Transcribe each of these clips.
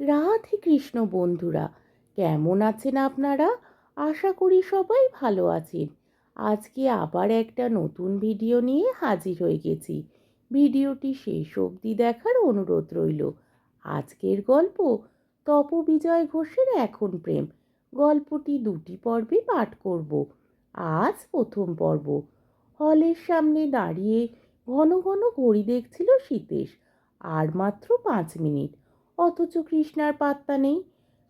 রাধে কৃষ্ণ বন্ধুরা, কেমন আছেন আপনারা? আশা করি সবাই ভালো আছেন। আজকে আবার একটা নতুন ভিডিও নিয়ে হাজির হয়ে গেছি। ভিডিওটি শেষ অবধি দেখার অনুরোধ রইল। আজকের গল্প তপবিজয় ঘোষের এখন প্রেম। গল্পটি দুটি পর্বে পাঠ করব। আজ প্রথম পর্ব। হলের সামনে দাঁড়িয়ে ঘন ঘন ঘড়ি দেখছিল সীতেশ আর মাত্র পাঁচ মিনিট। অথচ কৃষ্ণার পাত্তা নেই।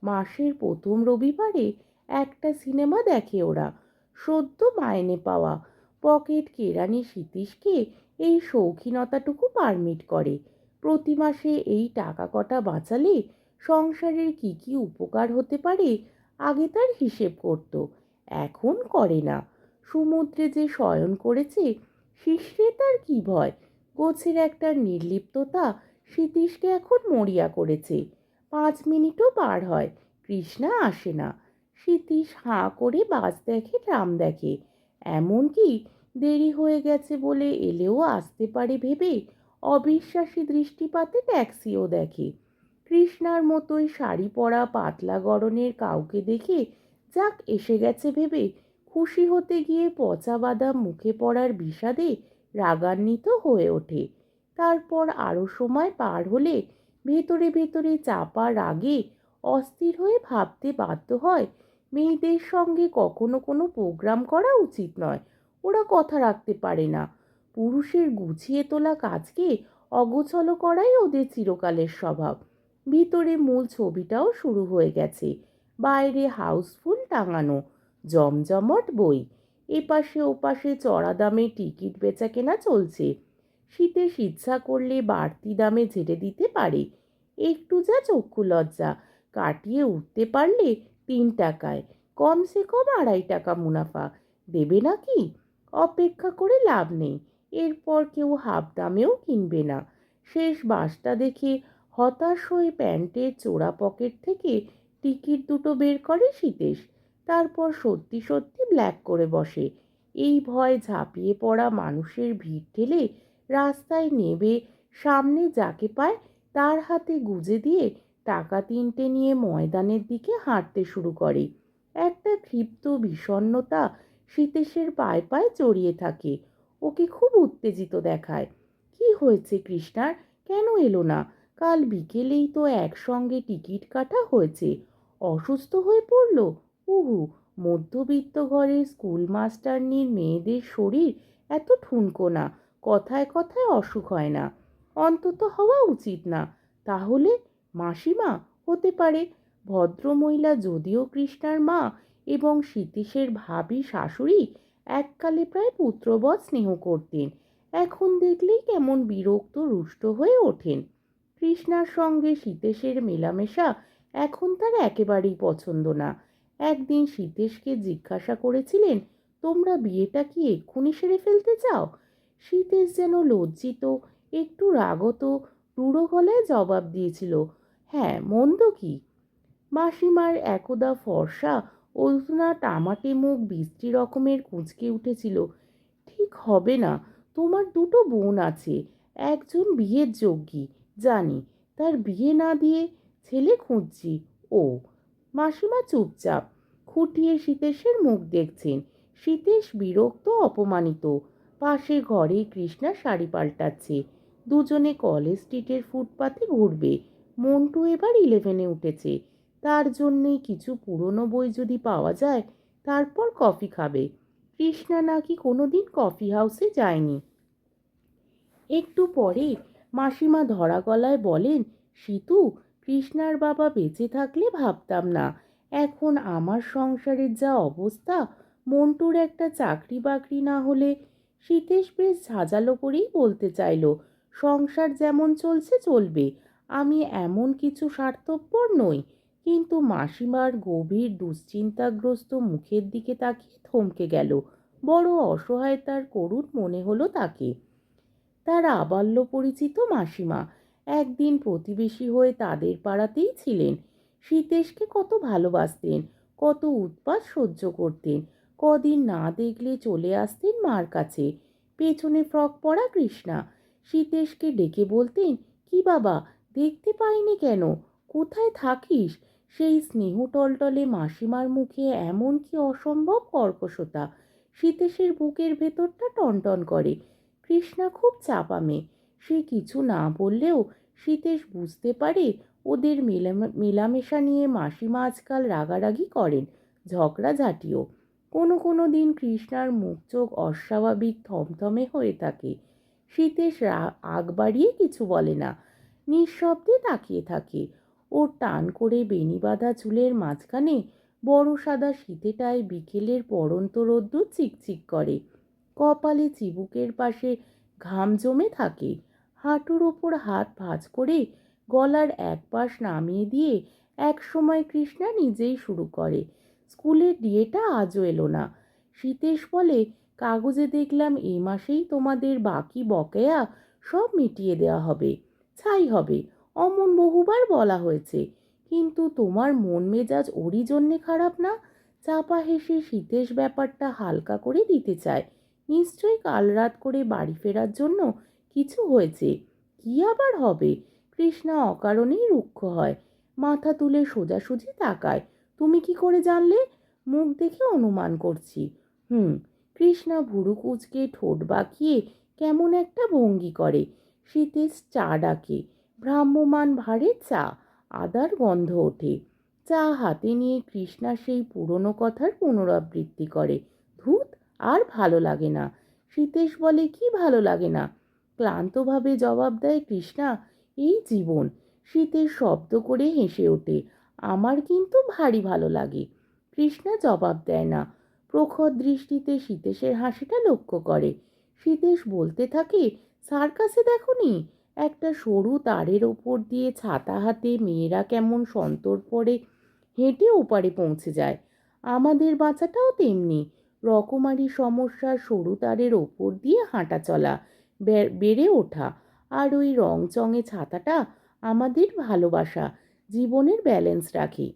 মাসের প্রথম রবিবারে একটা সিনেমা দেখে ওরা। সদ্য মাইনে পাওয়া পকেট কেরানি সতীশকে এই শৌখিনতাটুকু পারমিট করে। প্রতি মাসে এই টাকা কটা বাঁচালে সংসারের কি কি উপকার হতে পারে আগে তার হিসেব করত। এখন করে না। সমুদ্রে যে শয়ন করেছে শিশিরে তার কি ভয়? গোছের একটা নির্লিপ্ততা সতীশকে এখন মরিয়া করেছে। পাঁচ মিনিটও পার হয়, কৃষ্ণা আসে না। সতীশ হাঁ করে বাস দেখে, ট্রাম দেখে। এমনকি দেরি হয়ে গেছে বলে এলেও আসতে পারে ভেবে অবিশ্বাসী দৃষ্টিপাতে ট্যাক্সিও দেখে। কৃষ্ণার মতোই শাড়ি পরা পাতলা গড়নের কাউকে দেখে যাক এসে গেছে ভেবে খুশি হতে গিয়ে পচা বাদাম মুখে পড়ার বিষাদে রাগান্বিত হয়ে ওঠে। তারপর আরও সময় পার হলে ভেতরে ভেতরে চাপা রাগে অস্থির হয়ে ভাবতে বাধ্য হয়, মেয়েদের সঙ্গে কখনো কোনো প্রোগ্রাম করা উচিত নয়, ওরা কথা রাখতে পারে না। পুরুষের গুছিয়ে তোলা কাজকে অগোছল করাই ওদের চিরকালের স্বভাব। ভিতরে মূল ছবিটাও শুরু হয়ে গেছে, বাইরে হাউসফুল টাঙানো, জমজমট বই। এপাশে ওপাশে চড়া দামে টিকিট বেচা কেনা চলছে। শীতে ইচ্ছা করলে বাড়তি দামে ঝেড়ে দিতে পারে। একটু যা চক্ষু লজ্জা, কাটিয়ে উঠতে পারলে তিন টাকায়, কমসে কম আড়াই টাকা মুনাফা। দেবে নাকি? অপেক্ষা করে লাভ নেই, এরপর কেউ হাফ দামেও কিনবে না। শেষ বাসটা দেখে হতাশ হয়ে প্যান্টের চোরা পকেট থেকে টিকিট দুটো বের করে শীতেশ। তারপর সত্যি সত্যি ব্ল্যাক করে বসে। এই ভয় ঝাঁপিয়ে পড়া মানুষের ভিড় ঠেলে রাস্তায় নেবে। সামনে যাকে পায় তার হাতে গুজে দিয়ে টাকা তিনটে নিয়ে ময়দানের দিকে হাঁটতে শুরু করে। একটা ক্ষিপ্ত বিষণ্নতা সীতেশের পায়ে পায়ে জড়িয়ে থাকে। ওকে খুব উত্তেজিত দেখায়। কি হয়েছে কৃষ্ণার? কেন এলো না? কাল বিকেলেই তো একসঙ্গে টিকিট কাটা হয়েছে। অসুস্থ হয়ে পড়ল? উহু, মধ্যবিত্ত ঘরের স্কুল মাস্টারনির মেয়েদের শরীর এত ঠুনকো না। কথায় কথায় অসুখ হয় না। অন্তত হওয়া উচিত না। তাহলে মাসিমা হতে পারে। ভদ্রমহিলা যদিও কৃষ্ণার মা এবং সীতীশের ভাবি শাশুড়ি এককালে প্রায় পুত্রবৎ স্নেহ করতেন। এখন দেখলেই কেমন বিরক্ত, রুষ্ট হয়ে ওঠেন। কৃষ্ণার সঙ্গে সীতেশের মেলামেশা এখন তার একেবারেই পছন্দ না। একদিন সীতেশকে জিজ্ঞাসা করেছিলেন, তোমরা বিয়েটা কি এক্ষুনি সেরে ফেলতে চাও? সীতেশ যেন লজ্জিত, একটু রাগত রূঢ় গলায় জবাব দিয়েছিল হ্যাঁ মন্দ কি? মাসিমার একদা ফর্সা, ওলসনা টামাটে মুখ বৃষ্টি রকমের কুঁচকে উঠেছিল, ঠিক হবে না, তোমার দুটো বোন আছে, একজন বিয়ের যোগ্যী, জানি, তার বিয়ে না দিয়ে ছেলে খুঁজছি, ও। মাসিমা চুপচাপ, খুঁটিয়ে সীতেশের মুখ দেখছেন সীতেশ বিরক্ত, অপমানিত পাশে ঘরে কৃষ্ণা শাড়ি পাল্টাচ্ছে। দুজনে কলেজ স্ট্রিটের ফুটপাতে ঘুরবে। মন্টু এবার ইলেভেনে উঠেছে। তার জন্যে কিছু পুরনো বই যদি পাওয়া যায়, তারপর কফি খাবে। কৃষ্ণা নাকি কোনো দিন কফি হাউসে যায়নি। একটু পরে মাসিমা ধরা গলায় বলেন, সীতু, কৃষ্ণার বাবা বেঁচে থাকলে ভাবতাম না। এখন আমার সংসারের যা অবস্থা, মন্টুর একটা চাকরি বাকরি না হলে সীতেশ বেশ ঝাঁঝালো করেই বলতে চাইল, সংসার যেমন চলছে চলবে, আমি এমন কিছু স্বার্থপর নই। কিন্তু মাসিমার গভীর দুশ্চিন্তাগ্রস্ত মুখের দিকে তাকিয়ে থমকে গেল, বড় অসহায়তার করুণ মনে হলো তাকে। তার আবাল্য পরিচিত মাসিমা একদিন প্রতিবেশী হয়ে তাদের পাড়াতেই ছিলেন। সীতেশকে কত ভালোবাসতেন, কত উৎপাত সহ্য করতেন কদিন না দেখলে চলে আসতেন মার কাছে। পেছনে ফ্রক পরা কৃষ্ণা। সীতেশকে ডেকে বলতেন, কি বাবা, দেখতে পাইনি কেন? কোথায় থাকিস? সেই স্নেহ টলটলে মাসিমার মুখে এমন কি অসম্ভব কর্কশতা। শীতেশের বুকের ভেতরটা টনটন করে। কৃষ্ণা খুব চাপা মেয়ে। সে কিছু না বললেও শীতেশ বুঝতে পারে ওদের মেলামেশা নিয়ে মাসিমা আজকাল রাগারাগি করেন, ঝগড়াঝাটিও। কোনো কোনো দিন কৃষ্ণার মুখ চোখ অস্বাভাবিক থমথমে হয়ে থাকে। শীতেশ আগ বাড়িয়ে কিছু বলে না। নিঃশব্দে তাকিয়ে থাকে। ওর টান করে বেনি বাঁধা চুলের মাঝখানে বড় সাদা শীতেটায় বিকেলের পড়ন্ত রোদ্দুর চিকচিক করে। কপালে চিবুকের পাশে ঘাম জমে থাকে। হাঁটুর ওপর হাত ভাঁজ করে গলার এক পাশ নামিয়ে দিয়ে এক সময় কৃষ্ণা নিজেই শুরু করে। স্কুলের ডিএটা আজও এলো না। শীতেশ বলে, কাগজে দেখলাম এই মাসেই তোমাদের বাকি বকেয়া সব মিটিয়ে দেওয়া হবে। ছাই হবে, অমন বহুবার বলা হয়েছে। কিন্তু তোমার মন মেজাজ ওরই জন্যে খারাপ না? চাপা হেসে শীতেশ ব্যাপারটা হালকা করে দিতে চায়। নিশ্চয়ই কাল রাত করে বাড়ি ফেরার জন্য কিছু হয়েছে। কি আবার হবে? কৃষ্ণা অকারণেই রুক্ষ হয়। মাথা তুলে সোজাসুজি তাকায়। তুমি কি করে জানলে? মুখ দেখে অনুমান করছি। হুম, কৃষ্ণা ভুরু কুচকে ঠোঁট বাঁকিয়ে কেমন একটা ভঙ্গি করে। শীতেশ চা ডাকে ভ্রাম্যমান ভারে চা, আদার গন্ধ ওঠে। চা হাতে নিয়ে কৃষ্ণা সেই পুরনো কথার পুনরাবৃত্তি করে। ধূত, আর ভালো লাগে না। শীতেশ বলে, কি ভালো লাগে না? ক্লান্তভাবে জবাব দেয় কৃষ্ণা, এই জীবন। শীতের শব্দ করে হেসে ওঠে আমার কিন্তু ভারী ভালো লাগে। কৃষ্ণা জবাব দেয় না। প্রখর দৃষ্টিতে শীতেশের হাসিটা লক্ষ্য করে। শীতেশ বলতে থাকে, সার্কাসে দেখনি? একটা সরু তারের ওপর দিয়ে ছাতা হাতে মেয়েরা কেমন সন্তর পরে হেঁটে ওপারে পৌঁছে যায়। আমাদের বাচ্চাটাও তেমনি। রকমারি সমস্যার সরু তারের ওপর দিয়ে হাঁটা চলা বেড়ে ওঠা। আর ওই রংচঙে ছাতাটা আমাদের ভালোবাসা। জীবনের ব্যালেন্স রাখি।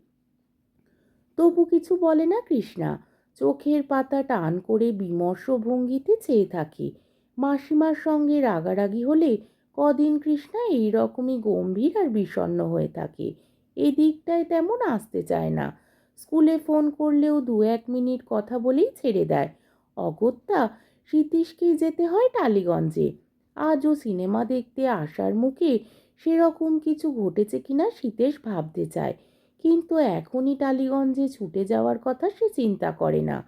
তবু কিছু বলে না কৃষ্ণা, চোখের পাতা টান করে বিমর্ষ ভঙ্গিতে চেয়ে থাকে। মাসিমার সঙ্গে রাগারাগি হলে কদিন কৃষ্ণা এই রকমই গম্ভীর আর বিষণ্ণ হয়ে থাকে। এই দিকটায় তেমন আসতে চায় না। স্কুলে ফোন করলেও দু এক মিনিট কথা বলেই ছেড়ে দেয়। অগত্যা, সতীশকেই যেতে হয় টালিগঞ্জে। আজও সিনেমা দেখতে আসার মুখে সেরকম কিছু ঘটেছে কিনা সীতেশ ভাবতে চায়। কিন্তু এখনই টালিগঞ্জে ছুটে যাওয়ার কথা সে চিন্তা করে না।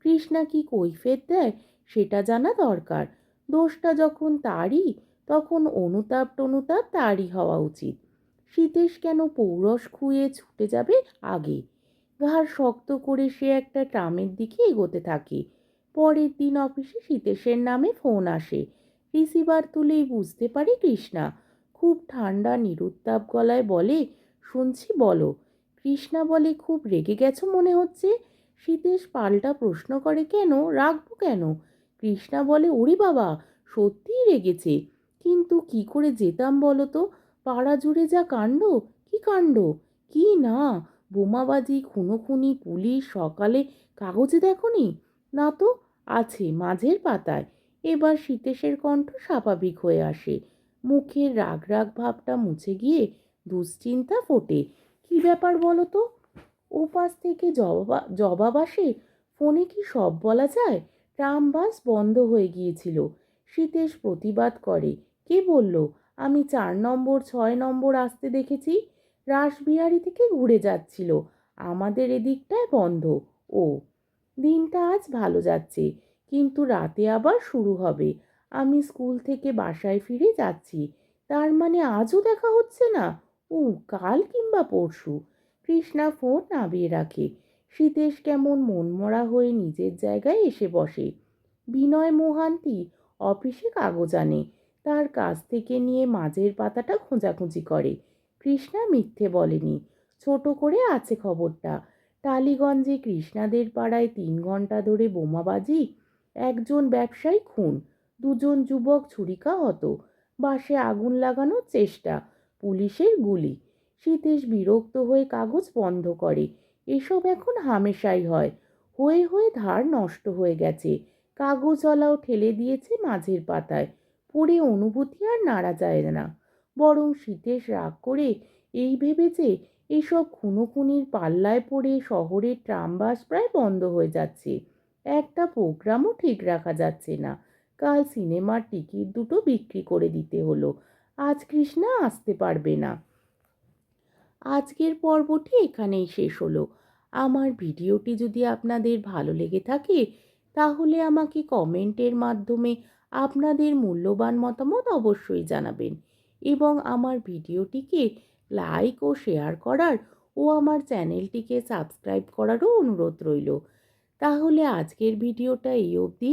কৃষ্ণা কি কৈফের দেয় সেটা জানা দরকার। দোষটা যখন তারই, তখন অনুতাপ টনুতাপ তারই হওয়া উচিত। সীতেশ কেন পৌরস খুঁয়ে ছুটে যাবে আগে? ঘাড় শক্ত করে সে একটা ট্রামের দিকে এগোতে থাকে। পরের দিন অফিসে সীতেশের নামে ফোন আসে। রিসিভার তুলেই বুঝতে পারে কৃষ্ণা। খুব ঠান্ডা, নিরুত্তাপ গলায় বলে, শুনছি বলো। কৃষ্ণা বলে, খুব রেগে গেছো মনে হচ্ছে? সীতেশ পাল্টা প্রশ্ন করে কেন? রাখব কেন? কৃষ্ণা বলে, ওরে বাবা, সত্যিই রেগেছে। কিন্তু কি করে যেতাম বলো তো? পাড়া জুড়ে যা কাণ্ড, কি কাণ্ড? কি না? বোমাবাজি, খুনোখুনি, পুলিশ, সকালে কাগজে দেখনি? না তো, আছে মাঝের পাতায়। এবার সীতেশের কণ্ঠ স্বাভাবিক হয়ে আসে। মুখের রাগ রাগ ভাবটা মুছে গিয়ে দুশ্চিন্তা ফোটে। কি ব্যাপার বলো তো? ওপাশ থেকে জবাব জবাব আসে, ফোনে কি সব বলা যায়? ট্রাম বাস বন্ধ হয়ে গিয়েছিল। সীতেশ প্রতিবাদ করে, কে বলল, আমি চার নম্বর, ছয় নম্বর আসতে দেখেছি। রাসবিহারি থেকে ঘুরে যাচ্ছিল, আমাদের এদিকটায় বন্ধ। ও, দিনটা আজ ভালো যাচ্ছে, কিন্তু রাতে আবার শুরু হবে। আমি স্কুল থেকে বাসায় ফিরে যাচ্ছি। তার মানে আজও দেখা হচ্ছে না? ও কাল কিংবা পরশু। কৃষ্ণা ফোন নামিয়ে রাখে। সীতেশ কেমন মনমরা হয়ে নিজের জায়গায় এসে বসে। বিনয় মোহান্তি অফিসে কাগজ আনে। তার কাছ থেকে নিয়ে মাঝের পাতাটা খোঁজাখুঁজি করে। কৃষ্ণা মিথ্যে বলেনি। ছোট করে আছে খবরটা। টালিগঞ্জে কৃষ্ণাদের পাড়ায় তিন ঘণ্টা ধরে বোমাবাজি। একজন ব্যবসায়ী খুন। দুজন যুবক ছুরিকাহত বাসে আগুন লাগানোর চেষ্টা, পুলিশের গুলি। সীতেশ বিরক্ত হয়ে কাগজ বন্ধ করে। এসব এখন হামেশাই হয়। হয়ে হয়ে ধার নষ্ট হয়ে গেছে। কাগজওয়ালাও ঠেলে দিয়েছে মাঝের পাতায়। পড়ে অনুভূতি আর নাড়া যায় না। বরং সীতেশ রাগ করে এই ভেবে যে এসব খুনোখুনির পাল্লায় পড়ে শহরের ট্রাম বাস প্রায় বন্ধ হয়ে যাচ্ছে। একটা প্রোগ্রামও ঠিক রাখা যাচ্ছে না। কাল সিনেমার টিকিট দুটো বিক্রি করে দিতে হলো। আজ কৃষ্ণা আসতে পারবে না। আজকের পর্বটি এখানেই শেষ হলো। আমার ভিডিওটি যদি আপনাদের ভালো লেগে থাকে, তাহলে আমাকে কমেন্টের মাধ্যমে আপনাদের মূল্যবান মতামত অবশ্যই জানাবেন এবং আমার ভিডিওটিকে লাইক ও শেয়ার করার ও আমার চ্যানেলটিকে সাবস্ক্রাইব করারও অনুরোধ রইল। তাহলে আজকের ভিডিওটা এই অবধি।